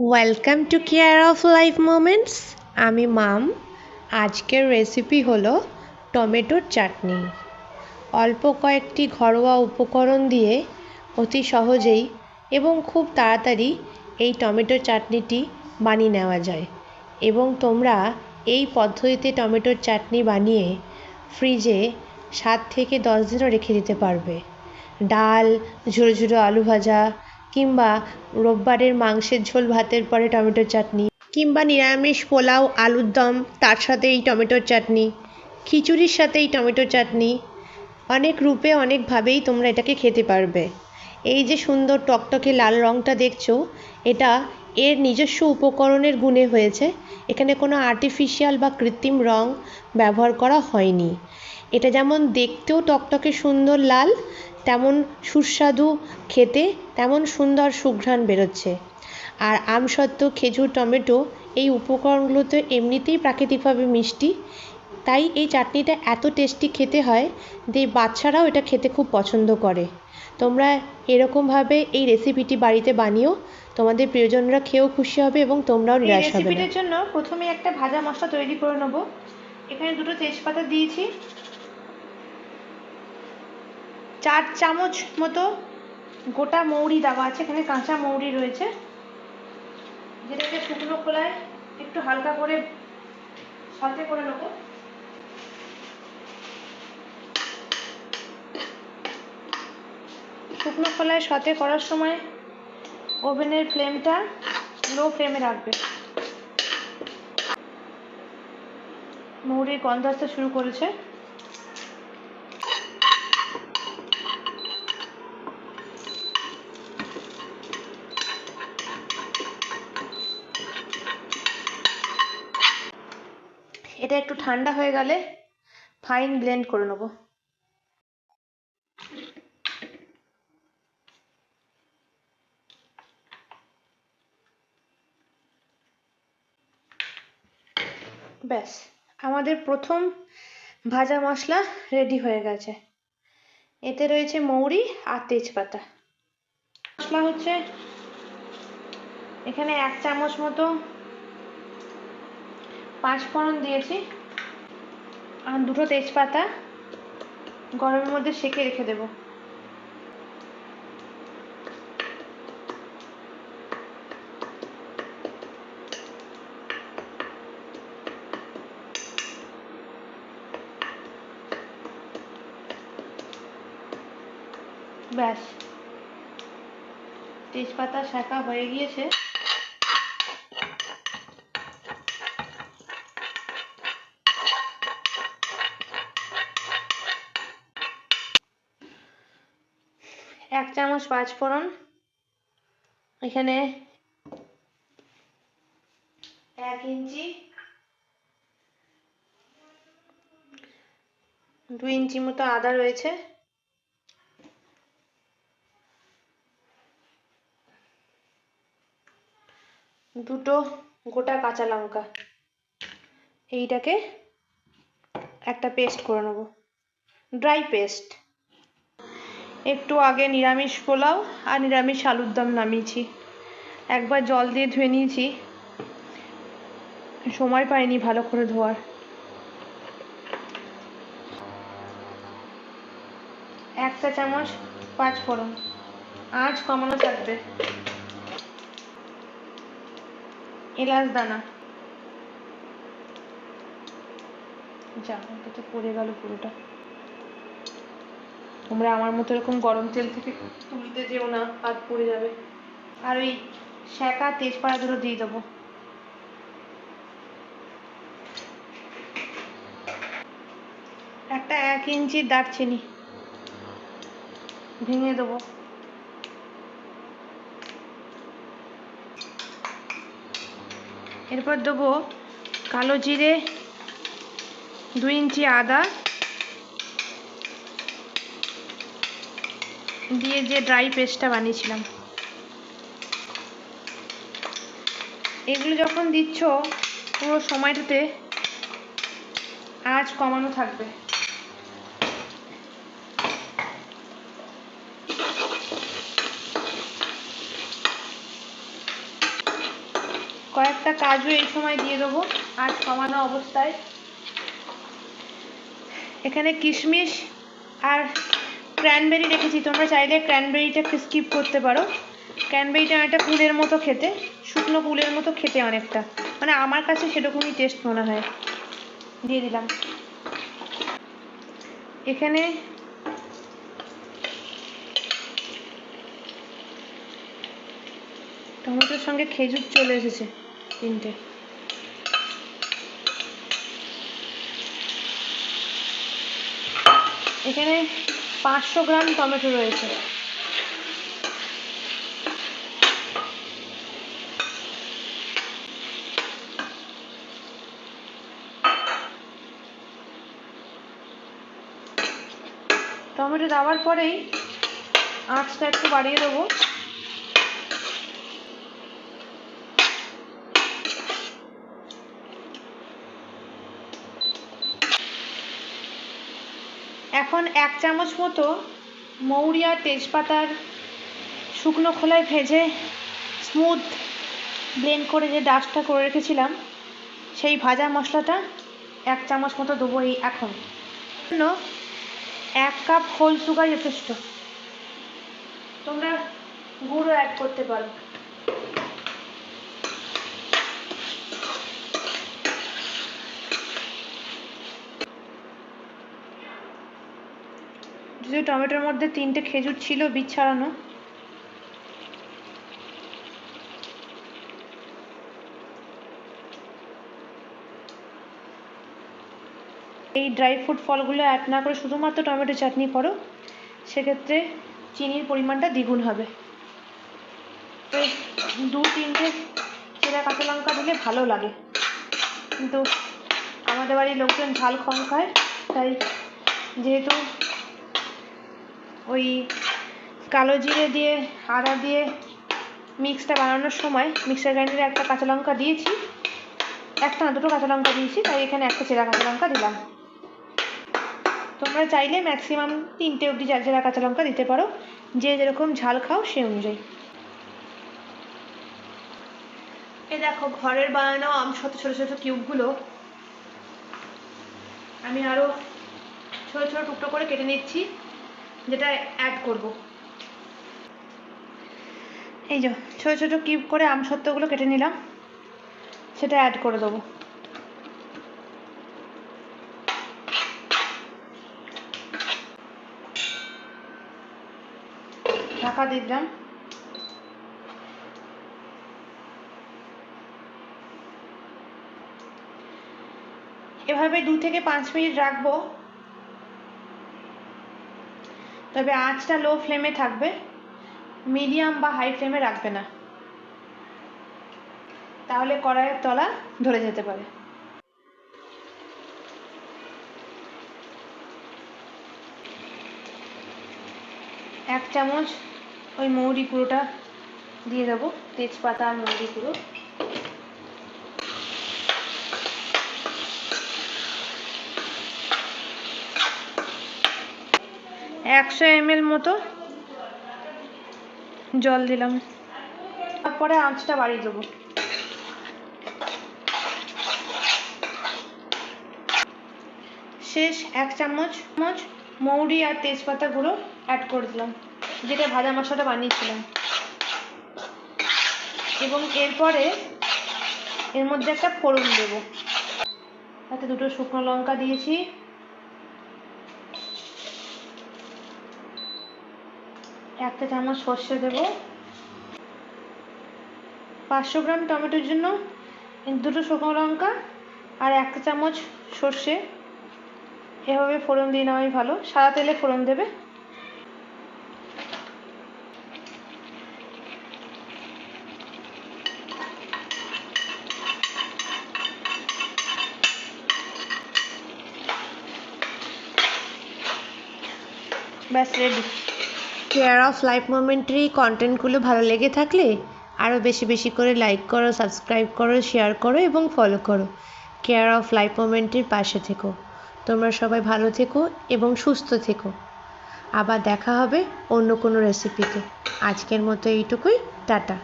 Welcome to care of life moments আমি মাম। আজকের recipe হলো টমেটোর চাটনি। অল্প কয়েকটি ঘরোয়া উপকরণ দিয়ে অতি সহজেই এবং খুব তাড়াতাড়ি এই টমেটোর চাটনিটি বানিয়ে নেওয়া যায়। এবং তোমরা এই পদ্ধতিতে টমেটোর চাটনি বানিয়ে ফ্রিজে সাত থেকে দশ দিনও রেখে দিতে পারবে। ডাল ঝুরো ঝুরো আলু ভাজা কিংবা রোববারের মাংসের ঝোল, ভাতের পরে টমেটোর চাটনি, কিংবা নিরামিষ পোলাও, আলুর দম, তার সাথে এই টমেটোর চাটনি, খিচুড়ির সাথে এই টমেটোর চাটনি, অনেক রূপে, অনেকভাবেই তোমরা এটাকে খেতে পারবে। এই যে সুন্দর টকটকে লাল রঙটা দেখছ, এটা এর নিজস্ব উপকরণের গুণে হয়েছে। এখানে কোনো আর্টিফিশিয়াল বা কৃত্রিম রং ব্যবহার করা হয়নি। এটা যেমন দেখতেও টকটকে সুন্দর লাল তেমন সুস্বাদু খেতে তেমন সুন্দর সুঘ্রাণ বেরোচ্ছে। আর আমসত্ত্ব খেজুর টমেটো এই উপকরণগুলো তো এমনিতেই প্রাকৃতিকভাবে মিষ্টি। তাই এই চাটনিটা এত টেস্টি খেতে হয় যে বাচ্চারাও এটা খেতে খুব পছন্দ করে। তোমরা এরকমভাবে এই রেসিপিটি বাড়িতে বানিও তোমাদের প্রিয়জনরা খেয়েও খুশি হবে এবং তোমরাও নিরাশ হবে রেসিপিটার জন্য প্রথমে একটা ভাজা মশলা তৈরি করে নেব। এখানে দুটো তেজপাতা দিয়েছি। চার চামচ মতো গোটা মৌরি দেওয়া আছে, এখানে কাঁচা মৌরি রয়েছে। যেটাকে শুকনো খোলায় একটু হালকা করে সাথে করে নেব। শুকনো খোলায় সাথে করার সময় ওভেনের ফ্লেমটা লো ফ্লেমে রাখবে। মৌরির গন্ধ আসতে শুরু করেছে। এটা একটু ঠান্ডা হয়ে গেলে ফাইন ব্লেন্ড করে নেব। ব্যাস, আমাদের প্রথম ভাজা মশলা রেডি হয়ে গেছে। এতে রয়েছে মৌরি আর তেজপাতা। মশলা হচ্ছে এখানে এক চামচ মতো পাঁচফোড়ন দিয়েছি আর দুটো তেজপাতা গরমের মধ্যে সেঁকে রেখে দেবো। ব্যাস। তেজপাতা শাঁকা হয়ে গিয়েছে। এক চামচ পাঁচফোড়ন এখানে এক ইঞ্চি। দু ইঞ্চি মতো আদা রয়েছে। দুটো গোটা কাঁচা লঙ্কা। এইটাকে একটা পেস্ট করে নেব। ড্রাই পেস্ট একটু আগে নিরামিষ পোলাও আর নিরামিষ আলুর দম নামিয়েছি। একবার জল দিয়ে ধুয়ে নিয়েছি। সময় পাইনি ভালো করে ধোয়ার। একটা চামচ পাঁচ ফোড়ন। আঁচ কমানো থাকবে। এলাচ দানা। যা পড়ে গেল পুরোটা। তোমরা আমার মতো এরকম গরম তেল থেকে তুলতে যেও না, হাত পুড়ে যাবে। আর ওই শ্যাকা তেজপাতা দুটো দিয়ে দেবো। একটা এক ইঞ্চি দারচিনি ভেঙে দেবো। এরপর দেবো কালো জিরে, দুই ইঞ্চি আদা দিয়ে যে ড্রাই পেস্টটা বানিয়েছিলাম। এগুলো যখন দিচ্ছ, পুরো সময়টাতে আঁচ কমানো থাকবে। কয়েকটা কাজু এই সময় দিয়ে দেবো আর কমানো অবস্থায়। এখানে কিশমিশ আর ক্র্যানবেরি রেখেছি। তোমরা চাইলে ক্র্যানবেরিটা স্কিপ করতে পারো। ক্র্যানবেরিটা অনেকটা কুলের মতো খেতে, শুকনো কুলের মতো খেতে অনেকটা। মানে আমার কাছে সেরকমই টেস্ট মনে হয়। দিয়ে দিলাম। এখানে টমেটোর সঙ্গে খেজুর চলে এসেছে তিনটে। এখানে পাঁচশো গ্রাম টমেটো রয়েছে। টমেটো দেওয়ার পরেই আঁচটা একটু বাড়িয়ে দেবো। এখন এক চামচ মতো মৌরি আর তেজপাতার শুকনো খোলায় ভেজে স্মুথ ব্লেন্ড করে যে ডাস্টটা করে রেখেছিলাম, সেই ভাজা মশলাটা এক চামচ মতো দেবো এই এখন। জন্য এক কাপ হোল সুগার যথেষ্ট। তোমরা গুঁড়ো অ্যাড করতে পারো। যদি টমেটোর মধ্যে তিনটে খেজুর ছিল, বীজ ছাড়ানো। এই ড্রাই ফ্রুট ফলগুলো অ্যাড না করে শুধুমাত্র টমেটো চাটনি করো, সেক্ষেত্রে চিনির পরিমাণটা দ্বিগুণ হবে। তো দু তিনটে চেরা কাঁচা লঙ্কা দিলে ভালো লাগে। কিন্তু আমাদের বাড়ির লোকজন ঝাল কম খায়, তাই যেহেতু ওই কালো জিরে দিয়ে, আদা দিয়ে মিক্সটা বানানোর সময় মিক্সার গ্রাইন্ডারে একটা কাঁচা লঙ্কা দিয়েছি। একটা না, দুটো কাঁচা লঙ্কা দিয়েছি, তাই এখানে একটা চেরা কাঁচা লঙ্কা দিলাম। তোমরা চাইলে ম্যাক্সিমাম তিনটে অবধি চার কাঁচা লঙ্কা দিতে পারো। যে যেরকম ঝাল খাও সে অনুযায়ী। এ দেখো, ঘরের বানানো আম ছোটো ছোটো ছোটো কিউবগুলো আমি আরও ছোটো ছোটো টুকরো করে কেটে নিচ্ছি। যেটা অ্যাড করব। এই যে, ছোটো ছোটো কিউব করে আম সত্ত্বগুলো কেটে নিলাম। সেটা অ্যাড করে দেবো। ঢাকা দিয়ে দিলাম। এভাবে দু থেকে পাঁচ মিনিট রাখব। তবে আঁচটা লো ফ্লেমে থাকবে মিডিয়াম বা হাই ফ্লেমে রাখবে না। তাহলে কড়াইয়ের তলা ধরে যেতে পারে। এক চামচ ওই মৌরি গুঁড়োটা দিয়ে দেবো, তেজপাতা আর মৌরি গুঁড়ো একশো এমএল মতো জল দিলাম। তারপরে আঁচটা বাড়িয়ে দেবো। শেষ এক চামচ চামচ মৌরি আর তেজপাতা গুঁড়ো অ্যাড করে দিলাম যেটা ভাজা মশলাটা বানিয়েছিলাম। এবং এরপরে এর মধ্যে একটা ফোড়ন দেবো। তাতে দুটো শুকনো লঙ্কা দিয়েছি। একটা চামচ সর্ষে দেব। পাঁচশো গ্রাম টমেটোর জন্য দুটো শুকনো লঙ্কা আর একটা চামচ সর্ষে। এভাবে ফোড়ন দিয়ে নেওয়াই ভালো। সাদা তেলে ফোড়ন দেবে। ব্যাস রেডি কেয়ার অফ লাইফ মোমেন্টের কন্টেন্টগুলো ভালো লেগে থাকলে আরও বেশি বেশি করে লাইক করো সাবস্ক্রাইব করো শেয়ার করো এবং ফলো করো। কেয়ার অফ লাইফ মোমেন্টের পাশে থেকো। তোমরা সবাই ভালো থেকো এবং সুস্থ থেকো। আবার দেখা হবে অন্য কোনো রেসিপিতে আজকের মতো এইটুকুই। টাটা।